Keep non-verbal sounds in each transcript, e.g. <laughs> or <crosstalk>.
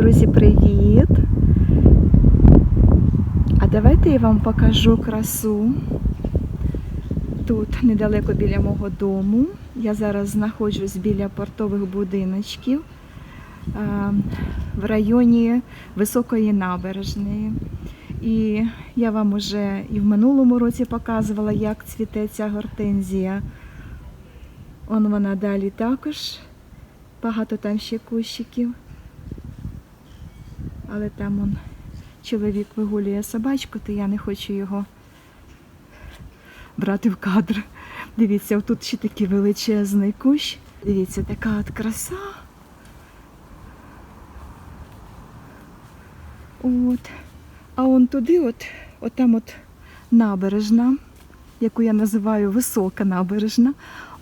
Друзі, привіт! А давайте я вам покажу красу. Тут недалеко біля мого дому. Я зараз знаходжусь біля портових будиночків е, в районі Високої набережної. І я вам уже і в минулому році показувала, як цвіте ця гортензія. Он вона далі також. Багато там ще кущиків. Але там он чоловік вигулює собачку, то я не хочу його брати в кадр. Дивіться, тут ще такий величезний кущ. Дивіться, така от краса. От. А он туди, от, от там от набережна, яку я називаю висока набережна,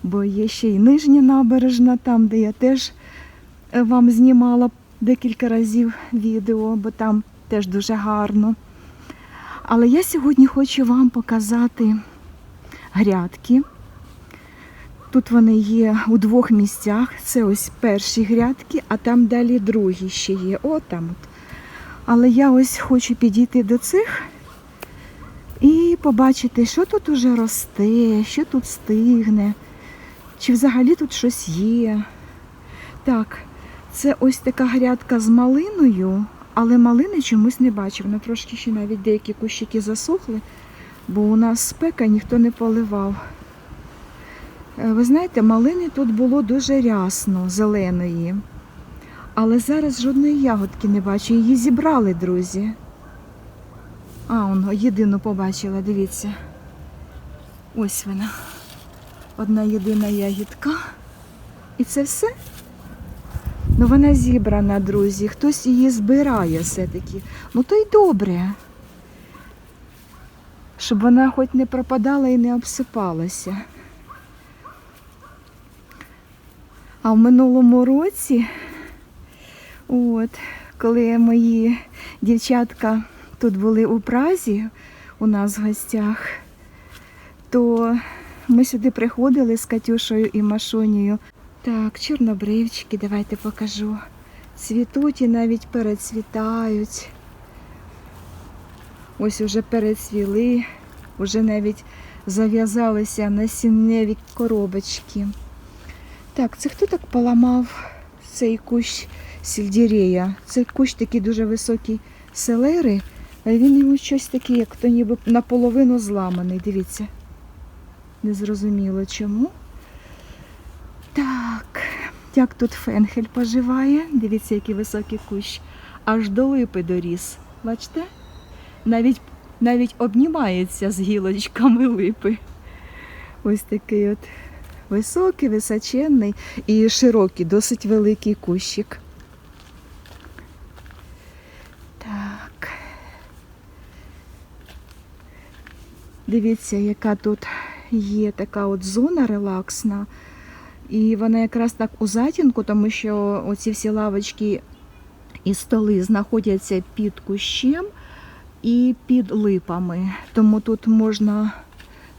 бо є ще й нижня набережна, там, де я теж е, вам знімала декілька разів відео, бо там теж дуже гарно. Але я сьогодні хочу вам показати грядки. Тут вони є у двох місцях. Це ось перші грядки, а там далі другі ще є. О, там от. Але я ось хочу підійти до цих і побачити, що тут уже росте, що тут стигне, чи взагалі тут щось є. Так, це ось така грядка з малиною, але малини чомусь не бачу. Вона трошки ще навіть деякі кущики засохли, бо у нас спека ніхто не поливав. Е, Ви знаєте, малини тут було дуже рясно, зеленої. Але зараз жодної ягодки не бачу. Її зібрали, друзі. А, он єдину побачила, дивіться. Ось вона. Одна єдина ягідка. І це все? Ну вона зібрана, друзі. Хтось її збирає все-таки. Ну то й добре. Щоб вона хоч не пропадала і не обсипалася. А в минулому році, от, коли мої дівчатка тут були у Празі у нас в гостях, то ми сюди приходили з Катюшею і Машунею. Так, чорнобривчики, давайте покажу. Цвітуть і навіть перецвітають. Ось уже перецвіли, вже навіть зав'язалися насінневі коробочки. Так, це хто так поламав цей кущ сельдерея? Це кущ такий дуже високий селери, а він йому щось таке, як то ніби наполовину зламаний. Дивіться. Незрозуміло чому. Так, як тут фенхель поживає. Дивіться, який високий кущ. Аж до липи доріс. Бачите? Навіть, навіть обнімається з гілочками липи. Ось такий от високий, височенний і широкий, досить великий кущик. Так. Дивіться, яка тут є така от зона релаксна. І вона якраз так у затінку, тому що оці всі лавочки і столи знаходяться під кущем і під липами. Тому тут можна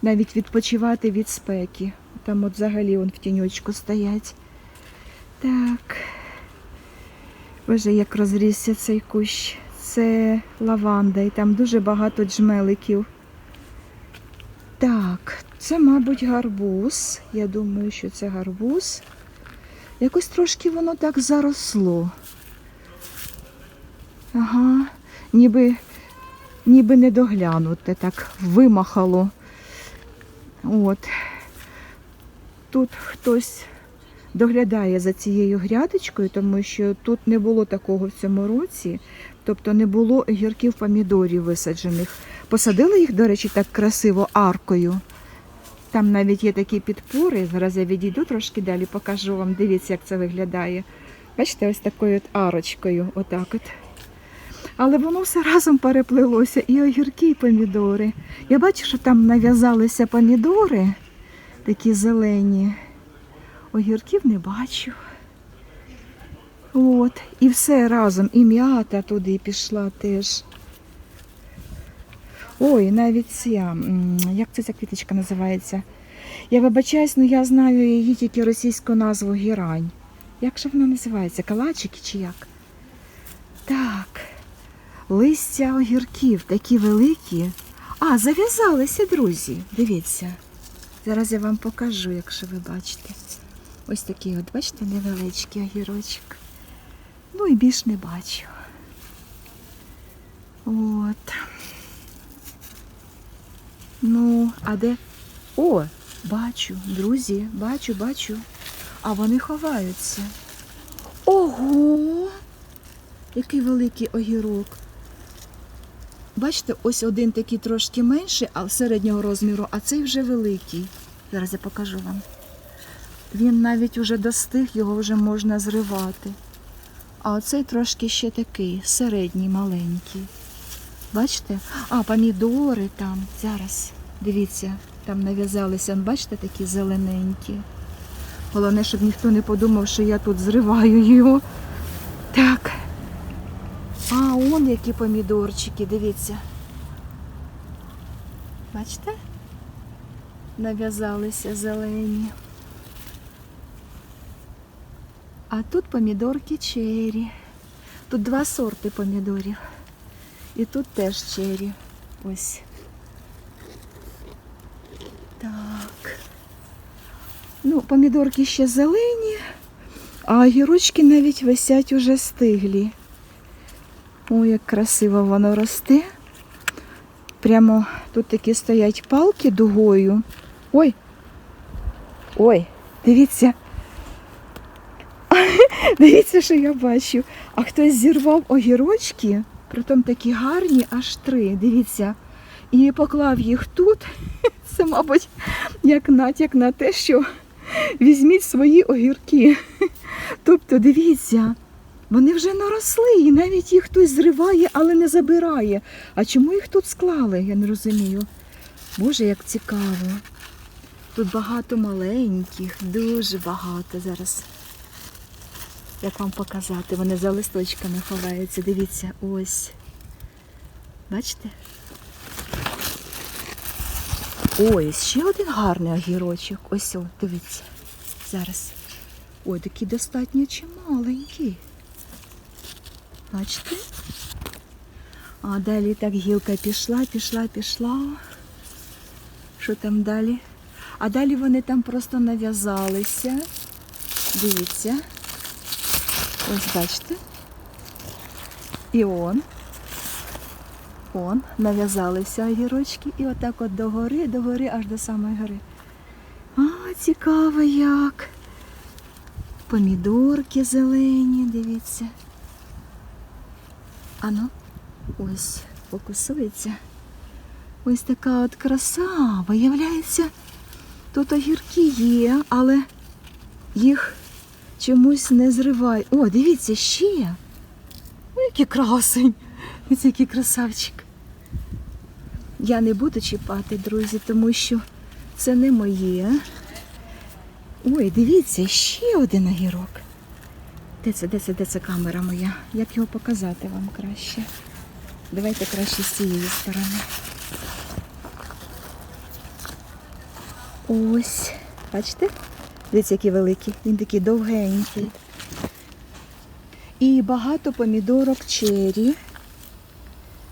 навіть відпочивати від спеки. Там от взагалі вон в тіньочку стоять. Так. Боже, як розрісся цей кущ. Це лаванда, і там дуже багато джмеликів. Так, це, мабуть, гарбуз. Я думаю, що це гарбуз. Якось трошки воно так заросло. Ага, ніби, ніби не доглянуте, так вимахало. От. Тут хтось доглядає за цією грядочкою, тому що тут не було такого в цьому році, тобто не було гірків помідорів висаджених. Посадили їх, до речі, так красиво аркою. Там навіть є такі підпори. Зараз я відійду трошки далі, покажу вам. Дивіться, як це виглядає. Бачите, ось такою от арочкою. Отак от. Але воно все разом переплилося. І огірки, і помідори. Я бачу, що там нав'язалися помідори, такі зелені. Огірків не бачу. От, і все разом, і м'ята туди пішла теж. Ой, навіть ця, як це ця квіточка називається? Я вибачаюсь, але я знаю її тільки російську назву гірань. Як же вона називається? Калачики чи як? Так, листя огірків такі великі. А, зав'язалися, друзі. Дивіться. Зараз я вам покажу, якщо ви бачите. Ось такий, от, бачите, невеличкий огірочок. Ну і більш не бачу. От. Ну, а де? О, бачу, друзі, бачу, бачу. А вони ховаються. Ого! Який великий огірок. Бачите, ось один такий трошки менший, а середнього розміру, а цей вже великий. Зараз я покажу вам. Він навіть уже достиг, його вже можна зривати. А оцей трошки ще такий, середній, маленький. Бачите? А, помідори там. Зараз. Дивіться, там нав'язалися, бачите, такі зелененькі. Головне, щоб ніхто не подумав, що я тут зриваю його. Так. А, он які помідорчики, дивіться. Бачите? Нав'язалися зелені. А тут помідорки чері. Тут два сорти помідорів. І тут теж чері. Ось. Так. Ну, помідорки ще зелені, а огірочки навіть висять уже стиглі. Ой, як красиво воно росте. Прямо тут такі стоять палки дугою. Ой. Ой, дивіться. <laughs> Дивіться, що я бачу. А хтось зірвав огірочки, притом такі гарні, аж три. Дивіться. І поклав їх тут. <laughs> Це, мабуть, як натяк на те, що візьміть свої огірки. <laughs> Тобто, дивіться, вони вже наросли, і навіть їх хтось зриває, але не забирає. А чому їх тут склали? Я не розумію. Боже, як цікаво. Тут багато маленьких, дуже багато зараз. Як вам показати? Вони за листочками ховаються. Дивіться, ось. Бачите? Ой, ще один гарний огірочок. Ось, о, дивіться. Зараз. Ой, такий достатньо чималенький. Бачите? А далі так гілка пішла, пішла, пішла. Що там далі? А далі вони там просто нав'язалися. Дивіться. Ось бачите. І он. Он, нав'язалися огірочки і отак от до гори, до гори, аж до самої гори. А, цікаво як. Помідорки зелені, дивіться. Ано, ось, фокусується. Ось така от краса. Виявляється, тут огірки є, але їх чомусь не зривають. О, дивіться, ще. Ой, який красень. Ось який красавчик. Я не буду чіпати, друзі, тому що це не моє. Ой, дивіться, ще один огірок. Де це, де це, де це камера моя? Як його показати вам краще? Давайте краще з цієї сторони. Ось. Бачите? Дивіться, який великий. Він такий довгенький. І багато помідорок чері,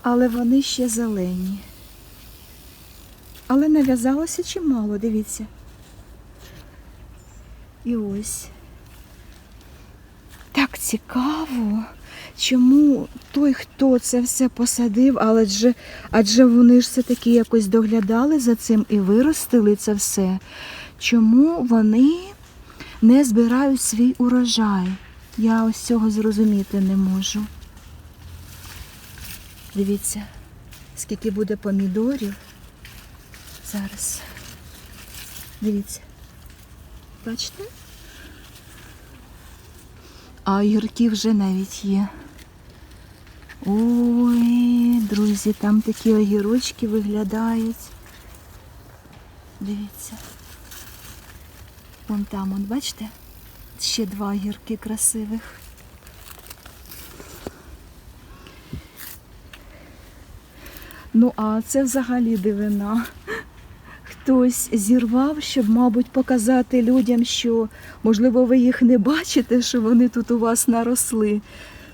але вони ще зелені. Але нав'язалося чимало, дивіться. І ось. Так цікаво, чому той, хто це все посадив, але адже, адже вони ж все-таки якось доглядали за цим і виростили це все. Чому вони не збирають свій урожай? Я ось цього зрозуміти не можу. Дивіться, скільки буде помідорів. Зараз. Дивіться. Бачите? А огірки вже навіть є. Ой, друзі, там такі огірочки виглядають. Дивіться. Вон там, он, бачите? Ще два огірки красивих. Ну, а це взагалі дивина. Хтось зірвав, щоб, мабуть, показати людям, що, можливо, ви їх не бачите, що вони тут у вас наросли.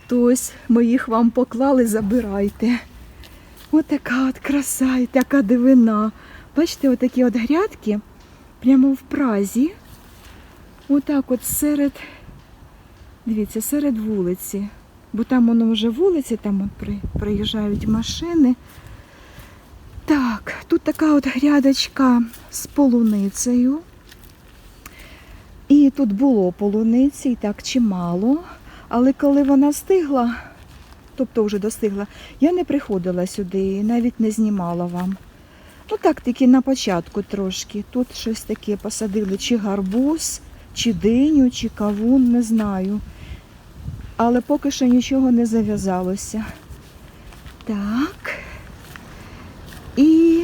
то ось ми їх вам поклали, забирайте. Ось така от краса і така дивина. Бачите, отакі от грядки прямо в празі. Отак от серед, дивіться, серед вулиці. Бо там воно вже вулиці, там от при, приїжджають машини. Так, тут така от грядочка з полуницею. І тут було полуниці, і так чимало. Але коли вона стигла, тобто вже достигла, я не приходила сюди і навіть не знімала вам. Ну так, тільки на початку трошки. Тут щось таке посадили, чи гарбуз, чи диню, чи кавун, не знаю. Але поки що нічого не зав'язалося. Так. І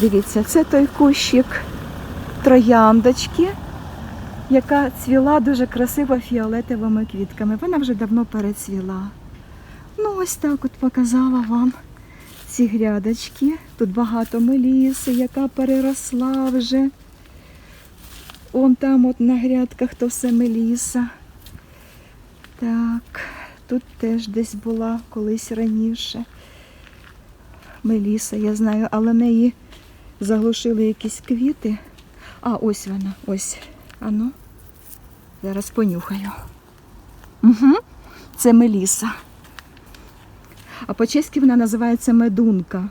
дивіться, це той кущик трояндочки, яка цвіла дуже красиво фіолетовими квітками. Вона вже давно перецвіла. Ну, ось так от показала вам ці грядочки. Тут багато меліси, яка переросла вже. Он там от на грядках то все меліса. Так, тут теж десь була колись раніше. Меліса, я знаю, але неї заглушили якісь квіти. А, ось вона, ось. Ану, зараз понюхаю. Угу, це меліса. А по-чеськи вона називається медунка.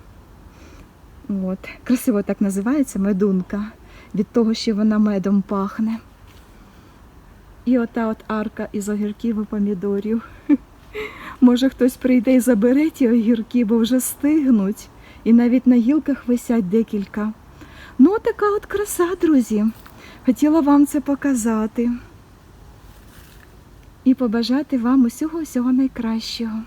От. Красиво так називається медунка. Від того, що вона медом пахне. І ота от арка із огірків і помідорів. <laughs> Може хтось прийде і забере ті огірки, бо вже стигнуть. І навіть на гілках висять декілька. Ну, така от краса, друзі. Хотіла вам це показати. І побажати вам усього всього найкращого.